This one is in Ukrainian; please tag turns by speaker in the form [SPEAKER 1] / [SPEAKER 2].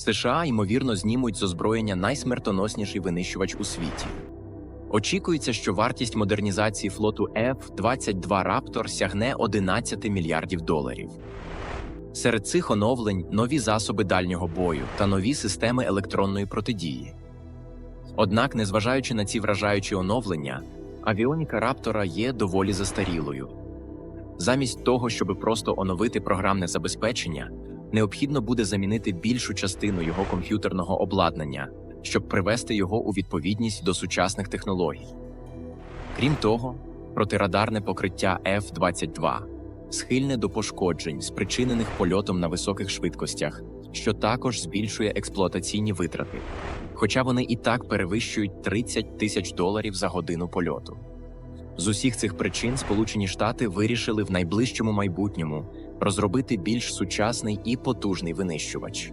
[SPEAKER 1] США ймовірно знімуть з озброєння найсмертоносніший винищувач у світі. Очікується, що вартість модернізації флоту F-22 Raptor сягне 11 мільярдів доларів. Серед цих оновлень нові засоби дальнього бою та нові системи електронної протидії. Однак, незважаючи на ці вражаючі оновлення, авіоніка Раптора є доволі застарілою. Замість того, щоб просто оновити програмне забезпечення, необхідно буде замінити більшу частину його комп'ютерного обладнання, щоб привести його у відповідність до сучасних технологій. Крім того, протирадарне покриття F-22 схильне до пошкоджень, спричинених польотом на високих швидкостях, що також збільшує експлуатаційні витрати, хоча вони і так перевищують 30 тисяч доларів за годину польоту. З усіх цих причин Сполучені Штати вирішили в найближчому майбутньому розробити більш сучасний і потужний винищувач.